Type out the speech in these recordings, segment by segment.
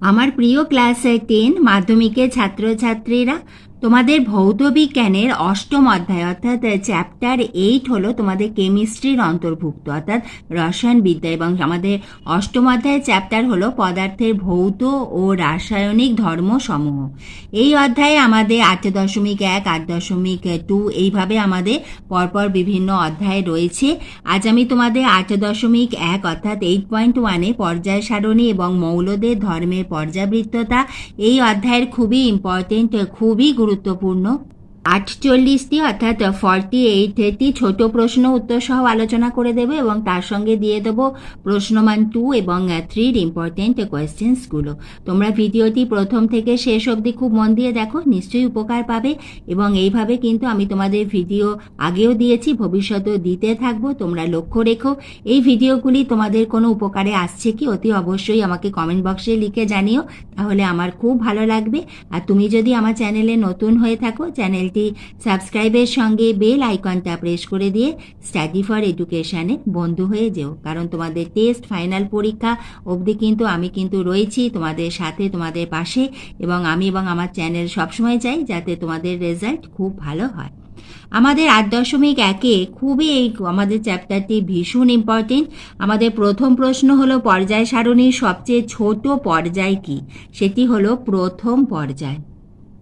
আমার প্রিয় class ten মাধ্যমিকের ছাত্রছাত্রীরা তোমাদের ভৌত বিজ্ঞানের অষ্টম অধ্যায়, অর্থাৎ চ্যাপ্টার এইট হলো তোমাদের কেমিস্ট্রির অন্তর্ভুক্ত, অর্থাৎ রসায়ন বিদ্যা এবং আমাদের অষ্টম অধ্যায়ের চ্যাপ্টার হলো পদার্থের ভৌত ও রাসায়নিক ধর্ম সমূহ এই অধ্যায়ে আমাদের আট দশমিক এক, আট দশমিক টু এইভাবে আমাদের পরপর বিভিন্ন অধ্যায় রয়েছে। আজ আমি তোমাদের আট দশমিক এক, অর্থাৎ এইট পয়েন্ট ওয়ানে পর্যায় সারণী এবং মৌলদের ধর্মের পর্যাবৃত্ততা, এই অধ্যায়ের খুবই ইম্পর্টেন্ট খুবই গুরুত্বপূর্ণ। আটচল্লিশটি অর্থাৎ ফর্টি এইটটি ছোট প্রশ্ন উত্তর সহ আলোচনা করে দেবো এবং তার সঙ্গে দিয়ে দেবো প্রশ্নমান টু এবং থ্রির ইম্পর্টেন্ট কোয়েশ্চেন্সগুলো তোমরা ভিডিওটি প্রথম থেকে শেষ অবধি খুব মন দিয়ে দেখো, নিশ্চয়ই উপকার পাবে এবং এইভাবে কিন্তু আমি তোমাদের ভিডিও আগেও দিয়েছি, ভবিষ্যতেও দিতে থাকব, তোমরা লক্ষ্য রেখো। এই ভিডিওগুলি তোমাদের কোনো উপকারে আসছে কি, অতি অবশ্যই আমাকে কমেন্ট বক্সে লিখে জানিও, তাহলে আমার খুব ভালো লাগবে। আর তুমি যদি আমার চ্যানেলে নতুন হয়ে থাকো চ্যানেলটি সাবস্ক্রাইবের সঙ্গে বেল আইকনটা প্রেস করে দিয়ে স্টাডি ফর এডুকেশনে বন্ধু হয়ে যেও। কারণ তোমাদের টেস্ট ফাইনাল পরীক্ষা অবধি কিন্তু আমি কিন্তু রয়েছি তোমাদের সাথে, তোমাদের পাশে এবং আমি এবং আমার চ্যানেল সবসময় চাই যাতে তোমাদের রেজাল্ট খুব ভালো হয়। আমাদের আট দশমিক একে খুবই এই আমাদের চ্যাপ্টারটি ভীষণ ইম্পর্টেন্ট। আমাদের প্রথম প্রশ্ন হলো, পর্যায় সারণীর সবচেয়ে ছোট পর্যায় কি? সেটি হলো প্রথম পর্যায়।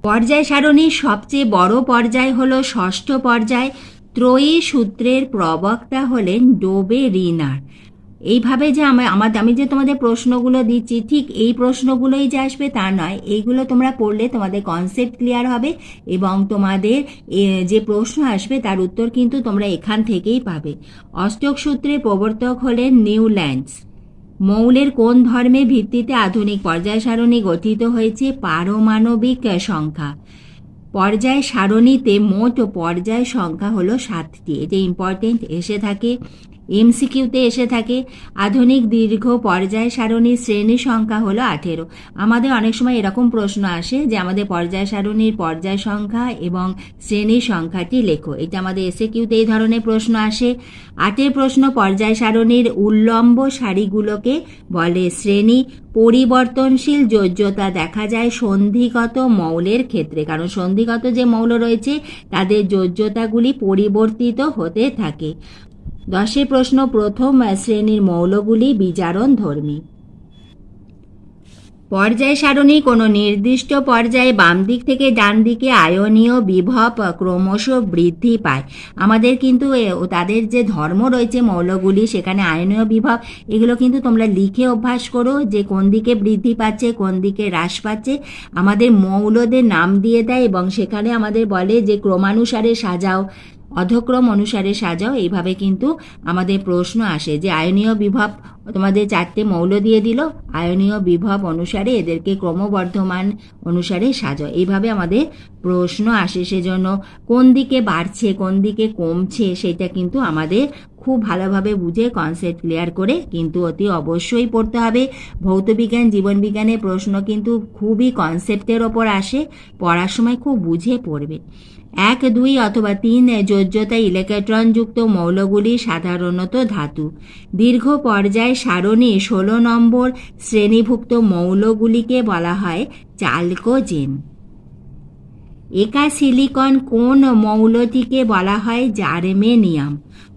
পর্যায় সারণীর সবচেয়ে বড় পর্যায় হল ষষ্ঠ পর্যায়। ত্রয়ী সূত্রের প্রবক্তা হলেন ডোবে রিনার। এইভাবে যে আমার আমার আমি যে তোমাদের প্রশ্নগুলো দিচ্ছি, ঠিক এই প্রশ্নগুলোই যে আসবে তা নয়। এইগুলো তোমরা পড়লে তোমাদের কনসেপ্ট ক্লিয়ার হবে এবং তোমাদের যে প্রশ্ন আসবে তার উত্তর কিন্তু তোমরা এখান থেকেই পাবে। অষ্টক সূত্রের প্রবর্তক হলেন নিউল্যান্ডস। মৌলের কোন ধর্মের ভিত্তিতে আধুনিক পর্যায় সারণী গঠিত হয়েছে? পারমাণবিক সংখ্যা। পর্যায় সারণীতে মোট পর্যায় সংখ্যা হলো সাতটি। এটা ইম্পর্টেন্ট এসে থাকে এমসিকিউতে এসে থাকে। আধুনিক দীর্ঘ পর্যায় সারণীর শ্রেণি সংখ্যা হলো আঠেরো। আমাদের অনেক সময় এরকম প্রশ্ন আসে যে আমাদের পর্যায় সারণীর পর্যায় সংখ্যা এবং শ্রেণির সংখ্যাটি লেখো। এটা আমাদের এসে কিউতে এই ধরনের প্রশ্ন আসে। আটের প্রশ্ন, পর্যায় সারণীর উল্লম্ব সারিগুলোকে বলে শ্রেণি। পরিবর্তনশীল যোজ্যতা দেখা যায় সন্ধিগত মৌলের ক্ষেত্রে। কারণ সন্ধিগত যে মৌল রয়েছে, তাদের যোজ্যতাগুলি পরিবর্তিত হতে থাকে। দশের প্রশ্ন, প্রথম শ্রেণির মৌলগুলি বিজারণ ধর্মী। পর্যায় সারণী, কোনো নির্দিষ্ট পর্যায়ে বাম দিক থেকে ডান দিকে আয়নীয় বিভব ক্রমশ বৃদ্ধি পায়। আমাদের কিন্তু তাদের যে ধর্ম রয়েছে মৌলগুলি, সেখানে আয়নীয় বিভব, এগুলো কিন্তু তোমরা লিখে অভ্যাস করো যে কোন দিকে বৃদ্ধি পাচ্ছে, কোন দিকে হ্রাস পাচ্ছে। আমাদের মৌলদের নাম দিয়ে দেয় এবং সেখানে আমাদের বলে যে ক্রমানুসারে সাজাও। অধক্রম অনুসারে সাজাও, এইভাবে কিন্তু আমাদের প্রশ্ন আসে যে আয়নীয় বিভব তোমাদের চারটে মৌল দিয়ে দিল, আয়নীয় বিভব অনুসারে এদেরকে ক্রমবর্ধমান অনুসারে সাজাও, এইভাবে আমাদের প্রশ্ন আসে সেজন্য কোন দিকে বাড়ছে, কোন দিকে কমছে সেটা কিন্তু আমাদের খুব ভালোভাবে বুঝে কনসেপ্ট ক্লিয়ার করে কিন্তু অতি অবশ্যই পড়তে হবে। ভৌতবিজ্ঞান জীবনবিজ্ঞানের প্রশ্ন কিন্তু খুবই কনসেপ্টের ওপর আসে, পড়ার সময় খুব বুঝে পড়বে। এক, দুই অথবা তিন যোজ্যতা ইলেকট্রনযুক্ত মৌলগুলি সাধারণত ধাতু। দীর্ঘ পর্যায় সারণী ষোলো নম্বর শ্রেণীভুক্ত মৌলগুলিকে বলা হয় চালকোজেন। একা সিলিকন কোন মৌলটিকে বলা হয় জার্মেনিয়াম।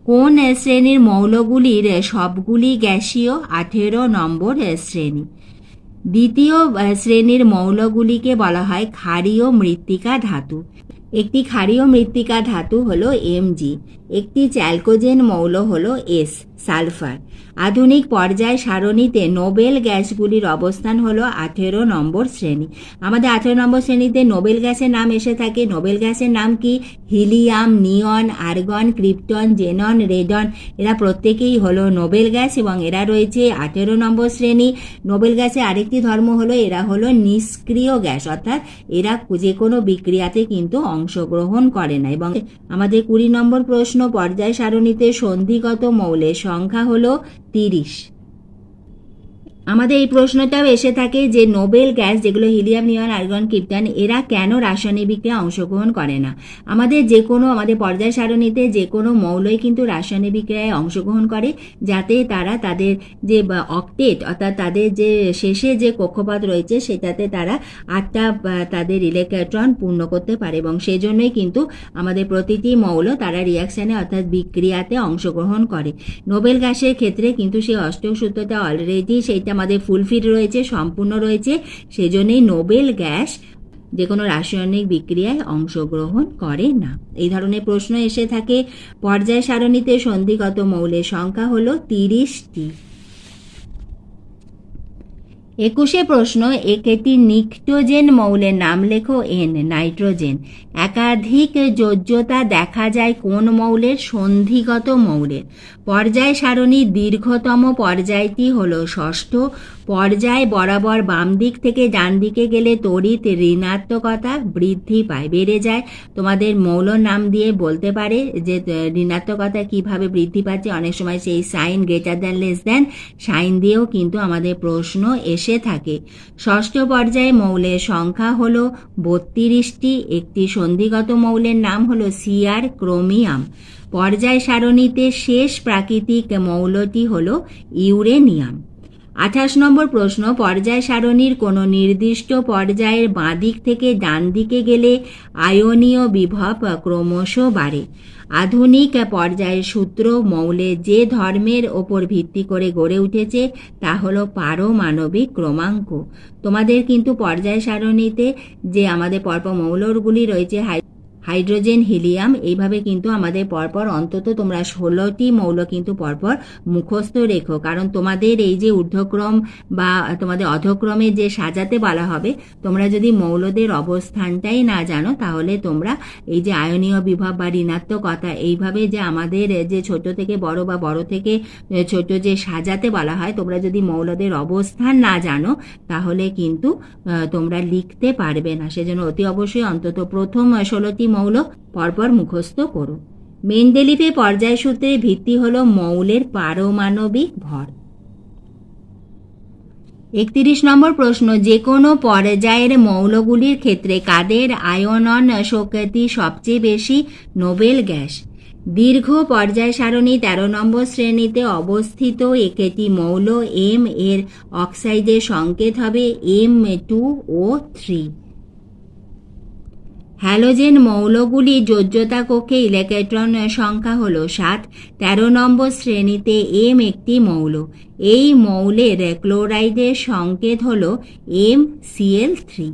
কোন শ্রেণির মৌলগুলির সবগুলি গ্যাসীয় আঠেরো নম্বর শ্রেণি। দ্বিতীয় শ্রেণির মৌলগুলিকে বলা হয় ক্ষারীয় মৃত্তিকা ধাতু। একটি ক্ষারীয় মৃত্তিকা ধাতু হলো এমজি একটি চ্যালকোজেন মৌল হল এস, সালফার। আধুনিক পর্যায় সারণীতে নোবেল গ্যাসগুলির অবস্থান হলো আঠেরো নম্বর শ্রেণি। আমাদের আঠেরো নম্বর শ্রেণীতে নোবেল গ্যাসের নাম এসে থাকে। নোবেল গ্যাসের নাম কি? Helium, neon, argon, krypton, xenon, radon. এরা প্রত্যেকেই হলো নোবেল গ্যাস এবং এরা রয়েছে আঠেরো নম্বর শ্রেণি। নোবেল গ্যাসের আরেকটি ধর্ম হলো, এরা হলো নিষ্ক্রিয় গ্যাস। অর্থাৎ এরা যে কোনো বিক্রিয়াতে কিন্তু অংশগ্রহণ করে না এবং আমাদের কুড়ি নম্বর প্রশ্ন পর্যায় সারণীতে সন্ধিগত মৌলের সংখ্যা হল তিরিশ। আমাদের এই প্রশ্নটাও এসে থাকে যে নোবেল গ্যাস যেগুলো হিলিয়াম নিয়ন আর্গন কিপটান, এরা কেন রাসায়নিক বিক্রিয়া অংশগ্রহণ করে না? আমাদের যে কোনো, আমাদের পর্যায় সারণীতে যে কোনো মৌলই কিন্তু রাসায়নিক বিক্রিয়ায় অংশগ্রহণ করে, যাতে তারা তাদের যে অক্টেট, অর্থাৎ তাদের যে শেষে যে কক্ষপথ রয়েছে, সেটাতে তারা আটটা তাদের ইলেকট্রন পূর্ণ করতে পারে এবং সেজন্যই কিন্তু আমাদের প্রতিটি মৌল তারা রিয়াকশানে, অর্থাৎ বিক্রিয়াতে অংশগ্রহণ করে। নোবেল গ্যাসের ক্ষেত্রে কিন্তু সেই অষ্টক সূত্রটা অলরেডি সেইটা আমাদের ফুলফিল রয়েছে, সম্পূর্ণ রয়েছে। সেজন্যই নোবেল গ্যাস যে কোনো রাসায়নিক বিক্রিয়ায় অংশগ্রহণ করে না। এই ধরনের প্রশ্ন এসে থাকে। পর্যায় সারণীতে সন্ধিগত মৌলের সংখ্যা হলো তিরিশটি। একুশে প্রশ্ন একটি নিক্টোজেন মৌলের নাম লেখো এন, নাইট্রোজেন। একাধিক যোজ্যতা দেখা যায় কোন মৌলের সন্ধিগত মৌলের। পর্যায় সারণীর দীর্ঘতম পর্যায়টি হলো ষষ্ঠ পর্যায় বরাবর বাম দিক থেকে ডান দিকে গেলে তড়িৎ ঋণাত্মকতা বৃদ্ধি পায়, বেড়ে যায়। তোমাদের মৌল নাম দিয়ে বলতে পারে যে ঋণাত্মকতা কীভাবে বৃদ্ধি পাচ্ছে? অনেক সময় সেই sign greater than less than sign দিয়েও কিন্তু আমাদের প্রশ্ন এসে থাকে। ষষ্ঠ পর্যায়ে মৌলের সংখ্যা হল বত্রিশটি। একটি সন্ধিগত মৌলের নাম হলো সিআর ক্রোমিয়াম। পর্যায় সারণীতে শেষ প্রাকৃতিক মৌলটি হল ইউরেনিয়াম। আঠাশ নম্বর প্রশ্ন, পর্যায় সারণীর কোনো নির্দিষ্ট পর্যায়ের বাঁদিক থেকে ডান দিকে গেলে আয়নীয় বিভব ক্রমশ বাড়ে। আধুনিক পর্যায়ের সূত্র মৌলে যে ধর্মের ওপর ভিত্তি করে গড়ে উঠেছে, তা হলো পারমাণবিক ক্রমাঙ্ক। তোমাদের কিন্তু পর্যায় সারণীতে যে আমাদের পরপর মৌলগুলি রয়েছে হাই হাইড্রোজেন, হিলিয়াম, এইভাবে কিন্তু আমাদের পরপর অন্তত তোমরা ষোলোটি মৌল কিন্তু পরপর মুখস্থ রেখো। কারণ তোমাদের এই যে ঊর্ধ্বক্রম বা তোমাদের অধক্রমে যে সাজাতে বলা হবে, তোমরা যদি মৌলদের অবস্থানটাই না জানো, তাহলে তোমরা এই যে আয়নীয় বিভব বা ঋণাত্মকতা, এইভাবে যে আমাদের যে ছোট থেকে বড় বা বড় থেকে ছোট যে সাজাতে বলা হয়, তোমরা যদি মৌলদের অবস্থান না জানো, তাহলে কিন্তু তোমরা লিখতে পারবে না। সেজন্য অতি অবশ্যই অন্তত প্রথম ষোলোটি মৌল পরপর মুখস্থ করো। মেন্ডেলিফে পর্যায় সূত্রের ভিত্তি হলো মৌলের পারমাণবিক ভর। একত্রিশ নম্বর প্রশ্ন যে কোনো পর্যায়ের মৌলগুলির ক্ষেত্রে কাদের আয়নন শক্তি সবচেয়ে বেশি? Noble gas. দীর্ঘ পর্যায় সারণী তেরো নম্বর শ্রেণীতে অবস্থিত একটি মৌল, এম, এর অক্সাইডের সংকেত হবে M two O three. Halogen মৌলগুলি যোজ্যতা কক্ষে ইলেকট্রন সংখ্যা হল সাত, তেরো নম্বর শ্রেণীতে এম একটি মৌল। এই মৌলের ক্লোরাইডের সংকেত হল এম সিএল থ্রি।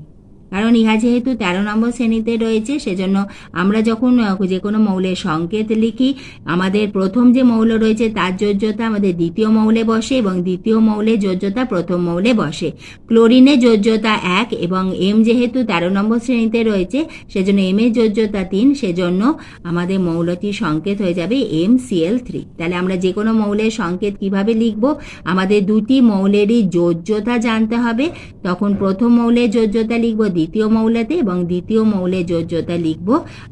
কারণ ইহা যেহেতু তেরো নম্বর শ্রেণীতে রয়েছে, সেজন্য আমরা যখন যে কোনো মৌলের সংকেত লিখি, আমাদের প্রথম যে মৌল রয়েছে তার যোজ্যতা আমাদের দ্বিতীয় মৌলে বসে এবং দ্বিতীয় মৌলের যোজ্যতা প্রথম মৌলে বসে। ক্লোরিনের যোজ্যতা এক এবং এম যেহেতু তেরো নম্বর শ্রেণীতে রয়েছে, সেজন্য এম এর যোজ্যতা তিন, সেজন্য আমাদের মৌলটির সংকেত হয়ে যাবে এম সিএল থ্রি। তাহলে আমরা যে কোনো মৌলের সংকেত কীভাবে লিখব? আমাদের দুটি মৌলেরই যোজ্যতা জানতে হবে, তখন প্রথম মৌলের যোজ্যতা লিখব দ্বিতীয় মৌলতে এবং দ্বিতীয় মৌলে যোজ্যতা লিখব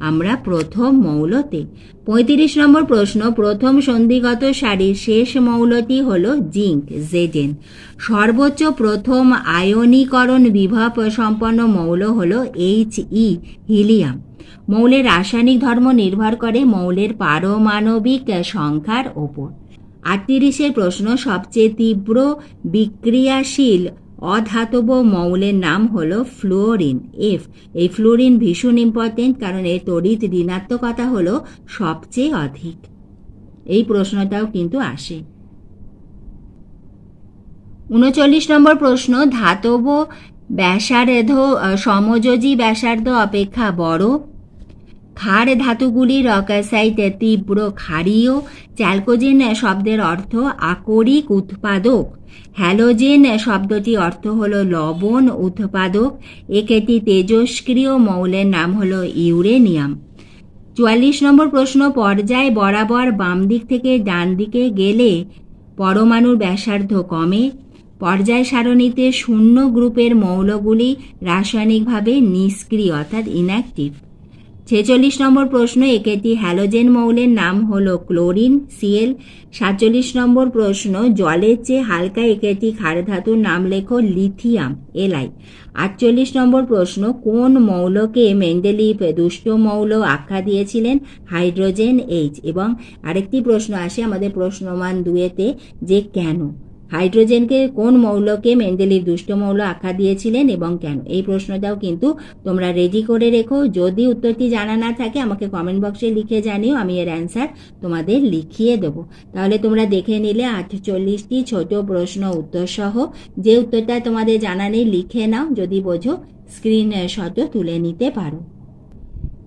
আমরা প্রথম মৌলতে। পঁয়ত্রিশ নম্বর প্রশ্ন, প্রথম সন্ধিগত সারির শেষ মৌলটি হল জিঙ্ক জেডেন সর্বোচ্চ প্রথম আয়নীকরণ বিভব সম্পন্ন মৌল হল এইচ ই, হিলিয়াম। মৌলের রাসায়নিক ধর্ম নির্ভর করে মৌলের পারমাণবিক সংখ্যার ওপর। আটত্রিশের প্রশ্ন, সবচেয়ে তীব্র বিক্রিয়াশীল অধাতব মৌলের নাম হলো ফ্লোরিন, এফ। এই ফ্লোরিন ভীষণ ইম্পর্টেন্ট কারণ এর তড়িৎ ঋণাত্মকতা হলো সবচেয়ে অধিক। এই প্রশ্নটাও কিন্তু আসে। উনচল্লিশ নম্বর প্রশ্ন, ধাতব ব্যাসার্ধ সমযোজী ব্যাসার্ধ অপেক্ষা বড়। ক্ষার ধাতুগুলির অকাসাইট তীব্র ক্ষারীয়, চ্যালকোজেন শব্দের অর্থ আকরিক উৎপাদক। হ্যালোজেন শব্দটি অর্থ হলো লবণ, উৎপাদক। একটি তেজস্ক্রিয় মৌলের নাম হলো ইউরেনিয়াম। চুয়াল্লিশ নম্বর প্রশ্ন, পর্যায় বরাবর বাম দিক থেকে ডান দিকে গেলে পরমাণুর ব্যাসার্ধ কমে। পর্যায় সারণীতে শূন্য গ্রুপের মৌলগুলি রাসায়নিকভাবে নিষ্ক্রিয়, অর্থাৎ ইনঅ্যাক্টিভ ছেচল্লিশ নম্বর প্রশ্ন, একটি হ্যালোজেন মৌলের নাম হলো ক্লোরিন সিএল সাতচল্লিশ নম্বর প্রশ্ন, জলের চেয়ে হালকা একটি ক্ষার ধাতুর নাম লেখো লিথিয়াম এলআই আটচল্লিশ নম্বর প্রশ্ন, কোন মৌলকে মেন্ডেলিভ দুষ্ট মৌল আখ্যা দিয়েছিলেন? হাইড্রোজেন এইচ এবং আরেকটি প্রশ্ন আসে আমাদের প্রশ্নমান দুয়েতে যে কেন? হাইড্রোজেনকে কোন মৌলকে মেন্ডেলিভ দুষ্ট মৌল আখ্যা দিয়েছিলেন এবং কেন? এই প্রশ্নটাও কিন্তু তোমরা রেডি করে রেখো। যদি উত্তরটি জানা না থাকে, আমাকে কমেন্ট বক্সে লিখে জানিও, আমি এর অ্যান্সার তোমাদের লিখিয়ে দেবো। তাহলে তোমরা দেখে নিলে আটচল্লিশটি ছোট প্রশ্ন উত্তর সহ। যে উত্তরটা তোমাদের জানা নেই, লিখে নাও। যদি বোঝো স্ক্রিনশটও তুলে নিতে পারো।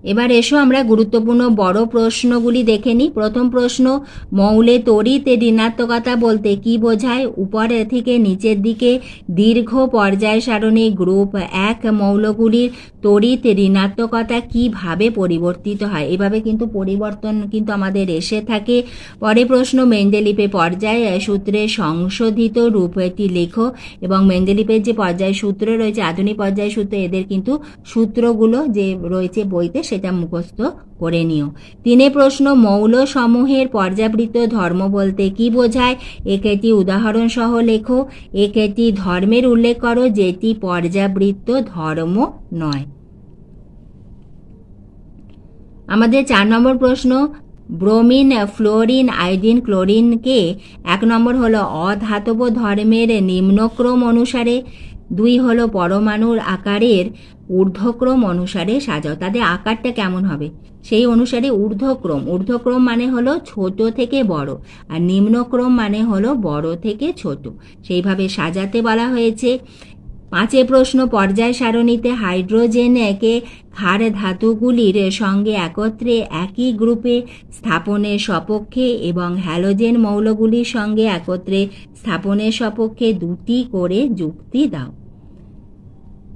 এবার এসো আমরা গুরুত্বপূর্ণ বড় প্রশ্নগুলি দেখে নিই। প্রথম প্রশ্ন, মৌলে তড়িৎ ঋণাত্মকতা বলতে কি বোঝায়? উপরে থেকে নিচের দিকে দীর্ঘ পর্যায় সারণী গ্রুপ এক মৌলগুলির তড়িৎ ঋণাত্মকতা কীভাবে পরিবর্তিত হয়? এভাবে কিন্তু পরিবর্তন কিন্তু আমাদের এসে থাকে। পরে প্রশ্ন, মেন্ডেলিপে পর্যায় সূত্রে সংশোধিত রূপ রূপটি লেখো এবং মেন্ডেলিপের যে পর্যায় সূত্র রয়েছে, আধুনিক পর্যায় সূত্র, এদের কিন্তু সূত্রগুলো যে রয়েছে বইতে সেটা মুখস্থ করে নিও। তিনে প্রশ্ন মৌল সমূহের পর্যাবৃত্ত ধর্ম বলতে কি বোঝায়? একেটি উদাহরণ সহ লেখো, একেটি ধর্মের উল্লেখ করো, যেটি পর্যাবৃত্ত ধর্ম নয়। আমাদের চার নম্বর প্রশ্ন, ব্রোমিন, ফ্লোরিন, আয়োডিন, ক্লোরিনকে এক নম্বর হলো অধাতব ধর্মের নিম্নক্রম অনুসারে দুই হলো পরমাণুর আকারের ঊর্ধ্বক্রম অনুসারে সাজাও। তাদের আকারটা কেমন হবে? সেই অনুসারে ঊর্ধ্বক্রম। ঊর্ধ্বক্রম মানে হলো ছোট থেকে বড় আর নিম্নক্রম মানে হলো বড় থেকে ছোট। সেইভাবে সাজাতে বলা হয়েছে পাঁচে প্রশ্ন, পর্যায় সারণীতে হাইড্রোজেন একে ক্ষার ধাতুগুলির সঙ্গে একত্রে একই গ্রুপে স্থাপনের সপক্ষে এবং হ্যালোজেন মৌলগুলির সঙ্গে একত্রে স্থাপনের সপক্ষে দুটি করে যুক্তি দাও।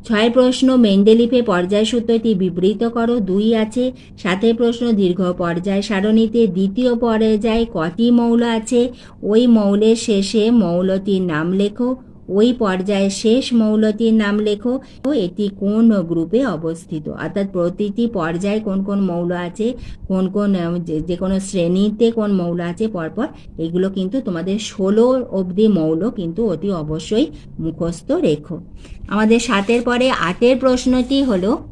ছয় প্রশ্ন, মেন্ডেলিফে পর্যায় সূত্রটি বিবৃত করো, দুই আছে। সাথে প্রশ্ন, দীর্ঘ পর্যায় সারণীতে দ্বিতীয় পর্যায়ে কটি মৌল আছে? ওই মৌলের শেষে মৌলটির নাম লেখো। ওই পর্যায়ে শেষ মৌলটির নাম লেখো। ও এটি কোন গ্রুপে অবস্থিত? অর্থাৎ প্রতিটি পর্যায়ে কোন কোন মৌল আছে? কোন কোন যে- কোনো শ্রেণীতে কোন মৌল আছে? পরপর এগুলো কিন্তু তোমাদের ষোলো অবধি মৌল কিন্তু অতি অবশ্যই মুখস্থ রেখো। আমাদের সাতের পরে আটের প্রশ্নটি হলো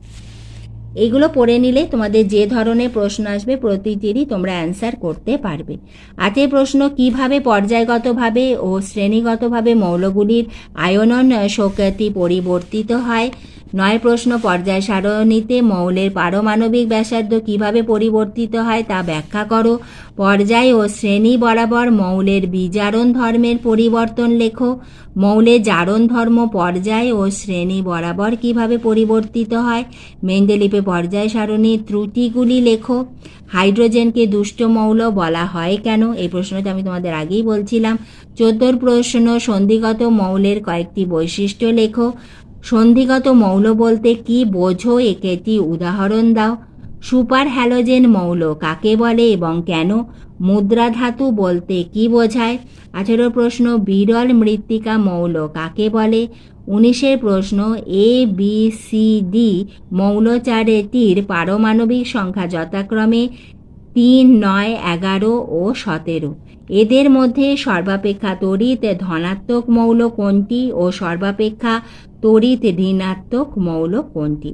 এইগুলো পড়ে নিলে তোমাদের যে ধরনের প্রশ্ন আসবে প্রতিটিরই তোমরা অ্যান্সার করতে পারবে। আটের প্রশ্ন কীভাবে পর্যায়গতভাবে ও শ্রেণীগতভাবে মৌলগুলির আয়নন শক্তি পরিবর্তিত হয় নয় প্রশ্ন পর্যায় সারণীতে মৌলের পারমাণবিক ব্যাসার্ধ কীভাবে পরিবর্তিত হয় তা ব্যাখ্যা করো। পর্যায় ও শ্রেণি বরাবর মৌলের বিজারণ ধর্মের পরিবর্তন লেখো। মৌলের জারণ ধর্ম পর্যায় ও শ্রেণি বরাবর কীভাবে পরিবর্তিত হয়? মেন্ডেলিপে পর্যায় সারণীর ত্রুটিগুলি লেখো। হাইড্রোজেনকে দুষ্ট মৌল বলা হয় কেন? এই প্রশ্নটা আমি তোমাদের আগেই বলছিলাম। চোদ্দোর প্রশ্ন সন্ধিগত মৌলের কয়েকটি বৈশিষ্ট্য লেখো। সন্ধিগত মৌল বলতে কি বোঝো একেটি উদাহরণ দাও। সুপার হ্যালোজেন মৌল কাকে বলে এবং কেন? মুদ্রা ধাতু বলতে কি বোঝায়? আঠেরো প্রশ্ন, বিরল মৃত্তিকা মৌল কাকে বলে? উনিশের প্রশ্ন এ বি সি ডি মৌলচারেটির পারমাণবিক সংখ্যা যথাক্রমে তিন, নয়, এগারো ও সতেরো। এদের মধ্যে সর্বাপেক্ষা তড়িৎ ধনাত্মক মৌল কোনটি ও সর্বাপেক্ষা তড়িৎ ঋণাত্মক মৌল কোনটি?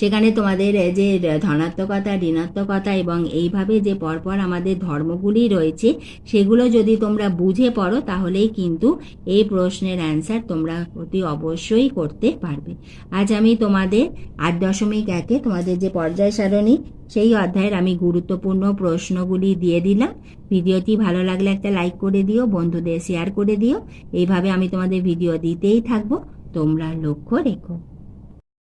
সেখানে তোমাদের যে ধনাত্মকতা, ঋণাত্মকতা এবং এইভাবে যে পরপর আমাদের ধর্মগুলি রয়েছে, সেগুলো যদি তোমরা বুঝে পড়ো, তাহলেই কিন্তু এই প্রশ্নের অ্যান্সার তোমরা অতি অবশ্যই করতে পারবে। আজ আমি তোমাদের আট দশমিক একে তোমাদের যে পর্যায় সারণী, সেই অধ্যায়ের আমি গুরুত্বপূর্ণ প্রশ্নগুলি দিয়ে দিলাম। ভিডিওটি ভালো লাগলে একটা লাইক করে দিও, বন্ধুদের শেয়ার করে দিও। এইভাবে আমি তোমাদের ভিডিও দিতেই থাকব। তোমরা লক্ষ্য রেখো